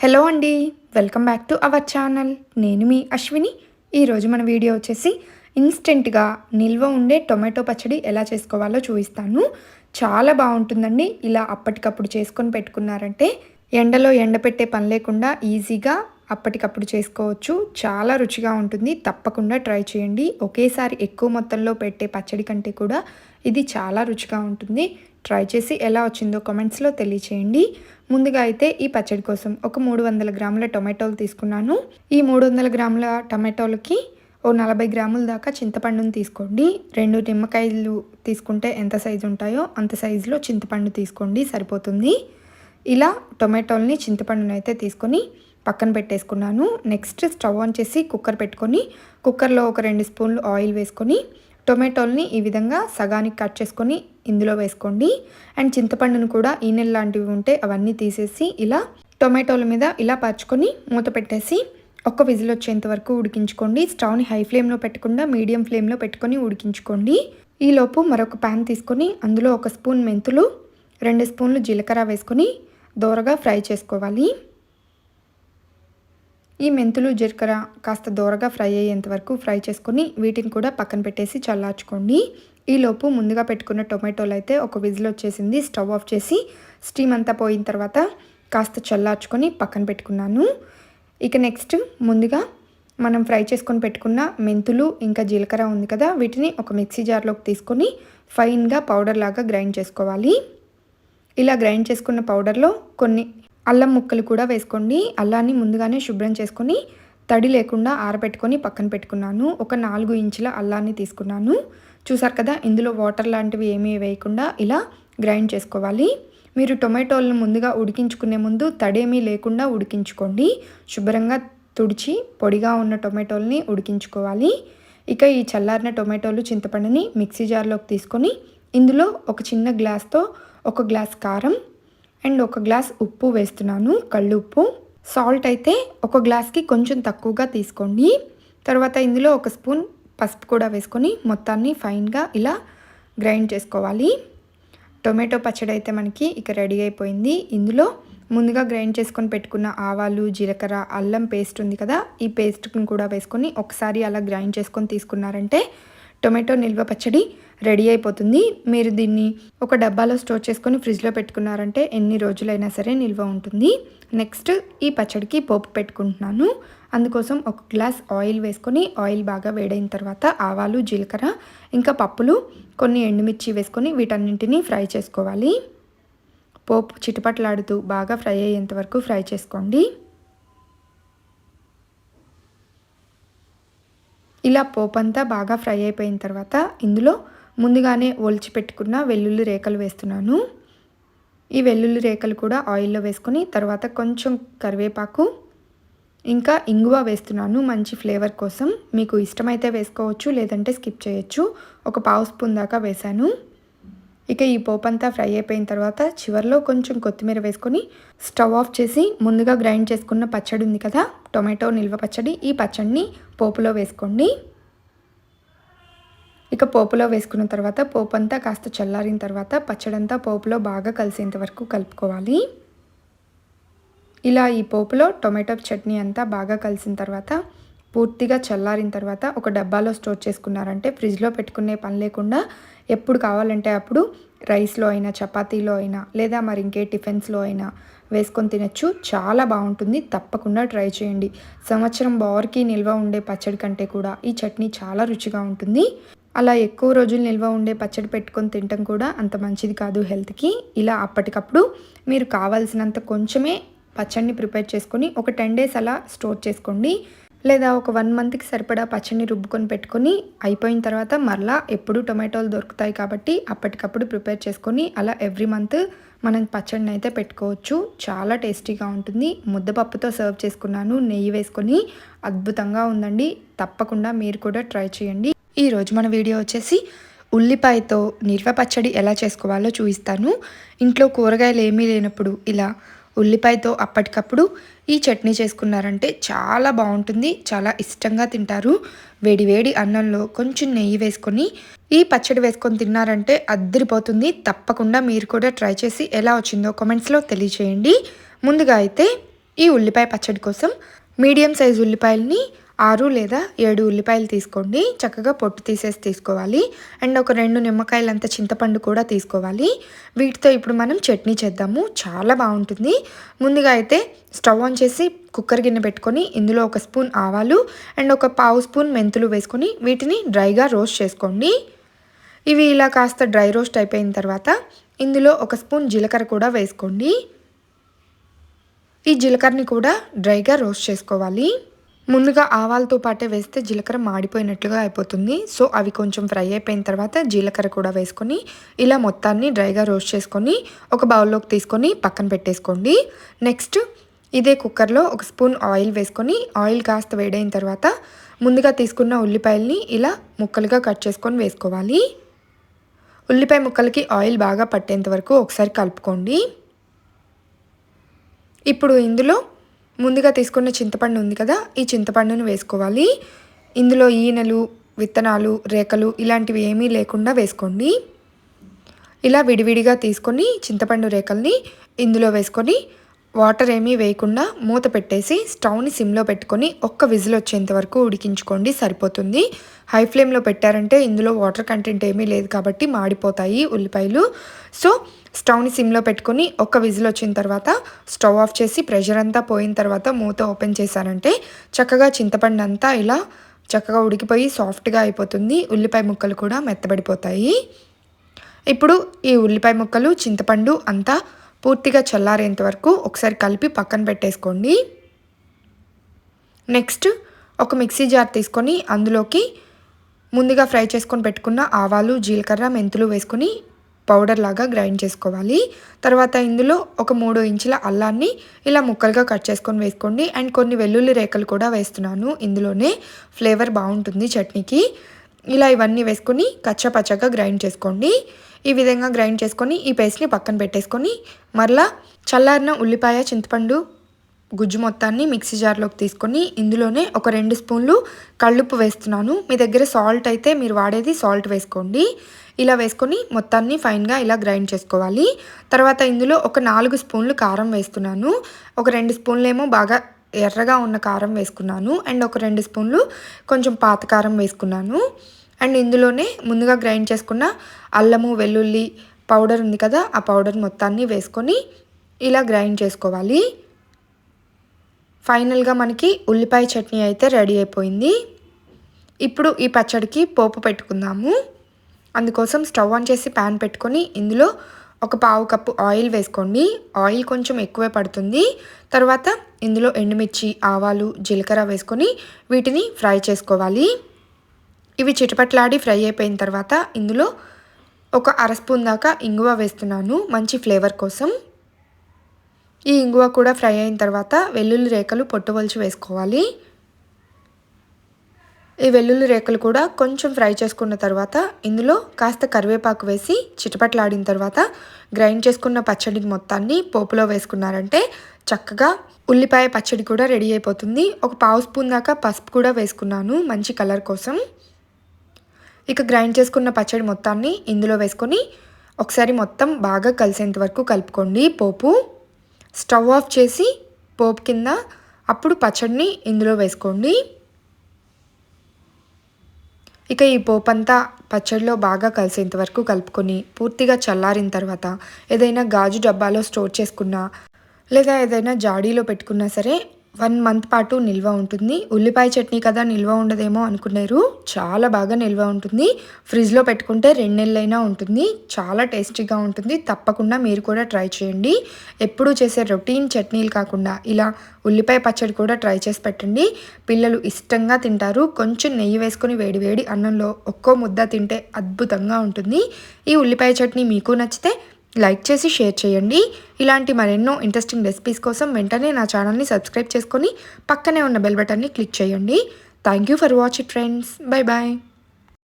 Hello అండి welcome back to our channel. నేను మీ అశ్విని. ఈరోజు మన వీడియో వచ్చేసి ఇన్స్టెంట్గా నిల్వ ఉండే టొమాటో పచ్చడి ఎలా చేసుకోవాలో చూపిస్తాను. చాలా బాగుంటుందండి ఇలా అప్పటికప్పుడు చేసుకొని పెట్టుకున్నారంటే. ఎండలో ఎండపెట్టే పని లేకుండా ఈజీగా అప్పటికప్పుడు చేసుకోవచ్చు. చాలా రుచిగా ఉంటుంది తప్పకుండా ట్రై చేయండి. ఒకేసారి ఎక్కువ మొత్తంలో పెట్టే పచ్చడి కంటే కూడా ఇది చాలా రుచిగా ఉంటుంది. ట్రై చేసి ఎలా వచ్చిందో కామెంట్స్లో తెలియచేయండి. ముందుగా అయితే ఈ పచ్చడి కోసం ఒక మూడు వందల గ్రాముల టొమాటోలు తీసుకున్నాను. ఈ మూడు వందల గ్రాముల టమాటోలకి ఓ నలభై గ్రాముల దాకా చింతపండుని తీసుకోండి. రెండు నిమ్మకాయలు తీసుకుంటే ఎంత సైజు ఉంటాయో అంత సైజులో చింతపండు తీసుకోండి సరిపోతుంది. ఇలా టొమాటోల్ని చింతపండుని అయితే తీసుకొని పక్కన పెట్టేసుకున్నాను. నెక్స్ట్ స్టవ్ ఆన్ చేసి కుక్కర్ పెట్టుకొని కుక్కర్లో ఒక రెండు స్పూన్లు ఆయిల్ వేసుకొని టొమాటోల్ని ఈ విధంగా సగానికి కట్ చేసుకొని ఇందులో వేసుకోండి. అండ్ చింతపండును కూడా ఈనెల్ లాంటివి ఉంటే అవన్నీ తీసేసి ఇలా టొమాటోల మీద ఇలా పరుచుకొని మూత పెట్టేసి ఒక్క విజిల్ వచ్చేంత వరకు ఉడికించుకోండి. స్టవ్ని హై ఫ్లేమ్లో పెట్టకుండా మీడియం ఫ్లేమ్లో పెట్టుకొని ఉడికించుకోండి. ఈలోపు మరొక ప్యాన్ తీసుకొని అందులో ఒక స్పూన్ మెంతులు రెండు స్పూన్లు జీలకర్ర వేసుకొని దోరగా ఫ్రై చేసుకోవాలి. ఈ మెంతులు జీలకర్ర కాస్త దోరగా ఫ్రై అయ్యేంత వరకు ఫ్రై చేసుకొని వీటిని కూడా పక్కన పెట్టేసి చల్లార్చుకోండి. ఈలోపు ముందుగా పెట్టుకున్న టొమాటోలు అయితే ఒక విజిల్ వచ్చేసింది. స్టవ్ ఆఫ్ చేసి స్టీమ్ అంతా పోయిన తర్వాత కాస్త చల్లార్చుకొని పక్కన పెట్టుకున్నాను. ఇక నెక్స్ట్ ముందుగా మనం ఫ్రై చేసుకొని పెట్టుకున్న మెంతులు ఇంకా జీలకర్ర ఉంది కదా వీటిని ఒక మిక్సీ జార్లోకి తీసుకొని ఫైన్గా పౌడర్ లాగా గ్రైండ్ చేసుకోవాలి. ఇలా గ్రైండ్ చేసుకున్న పౌడర్లో కొన్ని అల్లం ముక్కలు కూడా వేసుకోండి. అల్లాన్ని ముందుగానే శుభ్రం చేసుకొని తడి లేకుండా ఆరబెట్టుకొని పక్కన పెట్టుకున్నాను. ఒక నాలుగు ఇంచుల అల్లాన్ని తీసుకున్నాను. చూసారు కదా ఇందులో వాటర్ లాంటివి ఏమీ వేయకుండా ఇలా గ్రైండ్ చేసుకోవాలి. మీరు టొమాటోలను ముందుగా ఉడికించుకునే ముందు తడేమీ లేకుండా ఉడికించుకోండి. శుభ్రంగా తుడిచి పొడిగా ఉన్న టొమాటోల్ని ఉడికించుకోవాలి. ఇక ఈ చల్లారిన టొమాటోలు చింతపండుని మిక్సీ జార్లోకి తీసుకొని ఇందులో ఒక చిన్న గ్లాస్తో ఒక గ్లాస్ కారం అండ్ ఒక గ్లాస్ ఉప్పు వేస్తున్నాను కళ్ళు ఉప్పు సాల్ట్ అయితే ఒక గ్లాస్కి కొంచెం తక్కువగా తీసుకోండి. తర్వాత ఇందులో ఒక స్పూన్ పసుపు కూడా వేసుకొని మొత్తాన్ని ఫైన్గా ఇలా గ్రైండ్ చేసుకోవాలి. టొమాటో పచ్చడి అయితే మనకి ఇక రెడీ అయిపోయింది. ఇందులో ముందుగా గ్రైండ్ చేసుకొని పెట్టుకున్న ఆవాలు జీలకర్ర అల్లం పేస్ట్ ఉంది కదా ఈ పేస్ట్ని కూడా వేసుకొని ఒకసారి అలా గ్రైండ్ చేసుకొని తీసుకున్నారంటే టొమాటో నిల్వ పచ్చడి రెడీ అయిపోతుంది. మీరు దీన్ని ఒక డబ్బాలో స్టోర్ చేసుకొని ఫ్రిడ్జ్లో పెట్టుకున్నారంటే ఎన్ని రోజులైనా సరే నిల్వ ఉంటుంది. నెక్స్ట్ ఈ పచ్చడికి పోపు పెట్టుకుంటున్నాను. అందుకోసం ఒక గ్లాస్ ఆయిల్ వేసుకొని ఆయిల్ బాగా వేడైన తర్వాత ఆవాలు జీలకర్ర ఇంకా పప్పులు కొన్ని ఎండుమిర్చి వేసుకొని వీటన్నింటినీ ఫ్రై చేసుకోవాలి. పోపు చిటపట్లాడుతూ బాగా ఫ్రై అయ్యేంత వరకు ఫ్రై చేసుకోండి. ఇలా పోపంతా బాగా ఫ్రై అయిపోయిన తర్వాత ఇందులో ముందుగానే ఒలిచి పెట్టుకున్న వెల్లుల్లి రేఖలు వేస్తున్నాను. ఈ వెల్లుల్లి రేఖలు కూడా ఆయిల్లో వేసుకొని తర్వాత కొంచెం కరివేపాకు ఇంకా ఇంగువ వేస్తున్నాను మంచి ఫ్లేవర్ కోసం. మీకు ఇష్టమైతే వేసుకోవచ్చు లేదంటే స్కిప్ చేయొచ్చు. ఒక పావు స్పూన్ దాకా వేశాను. ఇక ఈ పోపంతా ఫ్రై అయిపోయిన తర్వాత చివరిలో కొంచెం కొత్తిమీర వేసుకొని స్టవ్ ఆఫ్ చేసి ముందుగా గ్రైండ్ చేసుకున్న పచ్చడి ఉంది కదా టొమాటో నిల్వ పచ్చడి ఈ పచ్చడిని పోపులో వేసుకోండి. ఇక పోపులో వేసుకున్న తర్వాత పోపు అంతా కాస్త చల్లారిన తర్వాత పచ్చడంతా పోపులో బాగా కలిసేంత వరకు కలుపుకోవాలి. ఇలా ఈ పోపులో టొమాటో చట్నీ అంతా బాగా కలిసిన తర్వాత పూర్తిగా చల్లారిన తర్వాత ఒక డబ్బాలో స్టోర్ చేసుకున్నారంటే ఫ్రిడ్జ్లో పెట్టుకునే పని లేకుండా ఎప్పుడు కావాలంటే అప్పుడు రైస్లో అయినా చపాతీలో అయినా లేదా మరి ఇంకే టిఫిన్స్లో అయినా వేసుకొని తినచ్చు. చాలా బాగుంటుంది. తప్పకుండా ట్రై చేయండి. సంవత్సరం బార్కి నిల్వ ఉండే పచ్చడి కంటే కూడా ఈ చట్నీ చాలా రుచిగా ఉంటుంది. అలా ఎక్కువ రోజులు నిల్వ ఉండే పచ్చడి పెట్టుకొని తినటం కూడా అంత మంచిది కాదు హెల్త్కి. ఇలా అప్పటికప్పుడు మీరు కావాల్సినంత కొంచెమే పచ్చడిని ప్రిపేర్ చేసుకొని ఒక టెన్ డేస్ అలా స్టోర్ చేసుకోండి. లేదా ఒక వన్ మంత్కి సరిపడా పచ్చడిని రుబ్బుకొని పెట్టుకొని అయిపోయిన తర్వాత మరలా ఎప్పుడు టొమాటోలు దొరుకుతాయి కాబట్టి అప్పటికప్పుడు ప్రిపేర్ చేసుకొని అలా ఎవ్రీ మంత్ మనం పచ్చడిని అయితే పెట్టుకోవచ్చు. చాలా టేస్టీగా ఉంటుంది. ముద్దపప్పుతో సర్వ్ చేసుకున్నాను. నెయ్యి వేసుకొని అద్భుతంగా ఉందండి. తప్పకుండా మీరు కూడా ట్రై చేయండి. ఈరోజు మన వీడియో వచ్చేసి ఉల్లిపాయతో నిల్వ పచ్చడి ఎలా చేసుకోవాలో చూపిస్తాను. ఇంట్లో కూరగాయలు ఏమీ లేనప్పుడు ఇలా ఉల్లిపాయతో అప్పటికప్పుడు ఈ చట్నీ చేసుకున్నారంటే చాలా బాగుంటుంది చాలా ఇష్టంగా తింటారు. వేడివేడి అన్నంలో కొంచెం నెయ్యి వేసుకొని ఈ పచ్చడి వేసుకొని తిన్నారంటే అద్దరిపోతుంది. తప్పకుండా మీరు కూడా ట్రై చేసి ఎలా వచ్చిందో కామెంట్స్లో తెలియచేయండి. ముందుగా అయితే ఈ ఉల్లిపాయ పచ్చడి కోసం మీడియం సైజు ఉల్లిపాయలని ఆరు లేదా ఏడు ఉల్లిపాయలు తీసుకోండి. చక్కగా పొట్టు తీసేసి తీసుకోవాలి. అండ్ ఒక రెండు నిమ్మకాయలంత చింతపండు కూడా తీసుకోవాలి. వీటితో ఇప్పుడు మనం చట్నీ చేద్దాము. చాలా బాగుంటుంది. ముందుగా అయితే స్టవ్ ఆన్ చేసి కుక్కర్ గిన్నె పెట్టుకొని ఇందులో ఒక స్పూన్ ఆవాలు అండ్ ఒక పావు స్పూన్ మెంతులు వేసుకొని వీటిని డ్రైగా రోస్ట్ చేసుకోండి. ఇవి ఇలా కాస్త డ్రై రోస్ట్ అయిపోయిన తర్వాత ఇందులో ఒక స్పూన్ జీలకర్ర కూడా వేసుకోండి. ఈ జీలకర్రని కూడా డ్రైగా రోస్ట్ చేసుకోవాలి. ముందుగా ఆవాలతో పాటే వేస్తే జీలకర్ర మాడిపోయినట్లుగా అయిపోతుంది. సో అవి కొంచెం ఫ్రై అయిపోయిన తర్వాత జీలకర్ర కూడా వేసుకొని ఇలా మొత్తాన్ని డ్రైగా రోస్ట్ చేసుకొని ఒక బౌల్లోకి తీసుకొని పక్కన పెట్టేసుకోండి. నెక్స్ట్ ఇదే కుక్కర్లో ఒక స్పూన్ ఆయిల్ వేసుకొని ఆయిల్ కాస్త వేడైన తర్వాత ముందుగా తీసుకున్న ఉల్లిపాయల్ని ఇలా ముక్కలుగా కట్ చేసుకొని వేసుకోవాలి. ఉల్లిపాయ ముక్కలకి ఆయిల్ బాగా పట్టేంత వరకు ఒకసారి కలుపుకోండి. ఇప్పుడు ఇందులో ముందుగా తీసుకున్న చింతపండు ఉంది కదా ఈ చింతపండును వేసుకోవాలి. ఇందులో ఈనెలు విత్తనాలు రేకలు ఇలాంటివి ఏమీ లేకుండా వేసుకోండి. ఇలా విడివిడిగా తీసుకొని చింతపండు రేఖల్ని ఇందులో వేసుకొని వాటర్ ఏమీ వేయకుండా మూత పెట్టేసి స్టవ్ని సిమ్లో పెట్టుకొని ఒక్క విజిల్ వచ్చేంత వరకు ఉడికించుకోండి సరిపోతుంది. హై ఫ్లేమ్లో పెట్టారంటే ఇందులో వాటర్ కంటెంట్ ఏమీ లేదు కాబట్టి మాడిపోతాయి ఉల్లిపాయలు. సో స్టవ్ని సిమ్లో పెట్టుకొని ఒక విజిల్ వచ్చిన తర్వాత స్టవ్ ఆఫ్ చేసి ప్రెషర్ అంతా పోయిన తర్వాత మూత ఓపెన్ చేశారంటే చక్కగా చింతపండు అంతా ఇలా చక్కగా ఉడికిపోయి సాఫ్ట్గా అయిపోతుంది. ఉల్లిపాయ ముక్కలు కూడా మెత్తబడిపోతాయి. ఇప్పుడు ఈ ఉల్లిపాయ ముక్కలు చింతపండు అంతా పూర్తిగా చల్లారేంత వరకు ఒకసారి కలిపి పక్కన పెట్టేసుకోండి. నెక్స్ట్ ఒక మిక్సీ జార్ తీసుకొని అందులోకి ముందుగా ఫ్రై చేసుకొని పెట్టుకున్న ఆవాలు జీలకర్ర మెంతులు వేసుకొని పౌడర్ లాగా గ్రైండ్ చేసుకోవాలి. తర్వాత ఇందులో ఒక మూడు ఇంచుల అల్లాన్ని ఇలా ముక్కలుగా కట్ చేసుకొని వేసుకోండి. అండ్ కొన్ని వెల్లుల్లి రేఖలు కూడా వేస్తున్నాను ఇందులోనే. ఫ్లేవర్ బాగుంటుంది చట్నీకి. ఇలా ఇవన్నీ వేసుకొని కచ్చపచ్చగా గ్రైండ్ చేసుకోండి. ఈ విధంగా గ్రైండ్ చేసుకొని ఈ పేస్ట్ని పక్కన పెట్టేసుకొని మరలా చల్లారిన ఉల్లిపాయ చింతపండు గుజ్జు మొత్తాన్ని మిక్సీ జార్లోకి తీసుకొని ఇందులోనే ఒక రెండు స్పూన్లు కళ్ళుప్పు వేస్తున్నాను. మీ దగ్గర సాల్ట్ అయితే మీరు వాడేది సాల్ట్ వేసుకోండి. ఇలా వేసుకొని మొత్తాన్ని ఫైన్గా ఇలా గ్రైండ్ చేసుకోవాలి. తర్వాత ఇందులో ఒక నాలుగు స్పూన్లు కారం వేస్తున్నాను. ఒక రెండు స్పూన్లు ఏమో బాగా ఎర్రగా ఉన్న కారం వేసుకున్నాను. అండ్ ఒక రెండు స్పూన్లు కొంచెం పాత కారం వేసుకున్నాను. అండ్ ఇందులోనే ముందుగా గ్రైండ్ చేసుకున్న అల్లము వెల్లుల్లి పౌడర్ ఉంది కదా ఆ పౌడర్ మొత్తాన్ని వేసుకొని ఇలా గ్రైండ్ చేసుకోవాలి. ఫైనల్గా మనకి ఉల్లిపాయ చట్నీ అయితే రెడీ అయిపోయింది. ఇప్పుడు ఈ పచ్చడికి పోపు పెట్టుకుందాము. అందుకోసం స్టవ్ ఆన్ చేసి ప్యాన్ పెట్టుకొని ఇందులో ఒక పావు కప్పు ఆయిల్ వేసుకోండి. ఆయిల్ కొంచెం ఎక్కువే పడుతుంది. తర్వాత ఇందులో ఎండుమిర్చి ఆవాలు జీలకర్ర వేసుకొని వీటిని ఫ్రై చేసుకోవాలి. ఇవి చిటపట్లాడి ఫ్రై అయిపోయిన తర్వాత ఇందులో ఒక అర స్పూన్ దాకా ఇంగువ వేస్తున్నాను మంచి ఫ్లేవర్ కోసం. ఈ ఇంగువ కూడా ఫ్రై అయిన తర్వాత వెల్లుల్లి రేఖలు పొట్టువలిచి వేసుకోవాలి. ఈ వెల్లుల్లి రేకులు కూడా కొంచెం ఫ్రై చేసుకున్న తర్వాత ఇందులో కాస్త కరివేపాకు వేసి చిటపట్లాడిన తర్వాత గ్రైండ్ చేసుకున్న పచ్చడి మొత్తాన్ని పోపులో వేసుకున్నారంటే చక్కగా ఉల్లిపాయ పచ్చడి కూడా రెడీ అయిపోతుంది. ఒక పావు స్పూన్ దాకా పసుపు కూడా వేసుకున్నాను మంచి కలర్ కోసం. ఇక గ్రైండ్ చేసుకున్న పచ్చడి మొత్తాన్ని ఇందులో వేసుకొని ఒకసారి మొత్తం బాగా కలిసేంత వరకు కలుపుకోండి పోపు. స్టవ్ ఆఫ్ చేసి పోపు కింద అప్పుడు పచ్చడిని ఇందులో వేసుకోండి. ఇక ఈ పోపంతా పచ్చడిలో బాగా కలిసేంత వరకు కలుపుకొని పూర్తిగా చల్లారిన తర్వాత ఏదైనా గాజు డబ్బాలో స్టోర్ చేసుకున్నా లేదా ఏదైనా జాడీలో పెట్టుకున్నా సరే వన్ మంత్ పాటు నిల్వ ఉంటుంది. ఉల్లిపాయ చట్నీ కదా నిల్వ ఉండదేమో అనుకున్నారు. చాలా బాగా నిల్వ ఉంటుంది. ఫ్రిడ్జ్లో పెట్టుకుంటే రెండు నెలలైనా ఉంటుంది. చాలా టేస్టీగా ఉంటుంది. తప్పకుండా మీరు కూడా ట్రై చేయండి. ఎప్పుడూ చేసే రొటీన్ చట్నీలు కాకుండా ఇలా ఉల్లిపాయ పచ్చడి కూడా ట్రై చేసి పెట్టండి. పిల్లలు ఇష్టంగా తింటారు. కొంచెం నెయ్యి వేసుకొని వేడి వేడి అన్నంలో ఒక్కో ముద్ద తింటే అద్భుతంగా ఉంటుంది. ఈ ఉల్లిపాయ చట్నీ మీకు నచ్చితే లైక్ చేసి షేర్ చేయండి. ఇలాంటి మరెన్నో ఇంట్రెస్టింగ్ రెసిపీస్ కోసం వెంటనే నా ఛానల్ని సబ్స్క్రైబ్ చేసుకొని పక్కనే ఉన్న బెల్ బటన్ని క్లిక్ చేయండి. Thank you for watch it friends bye bye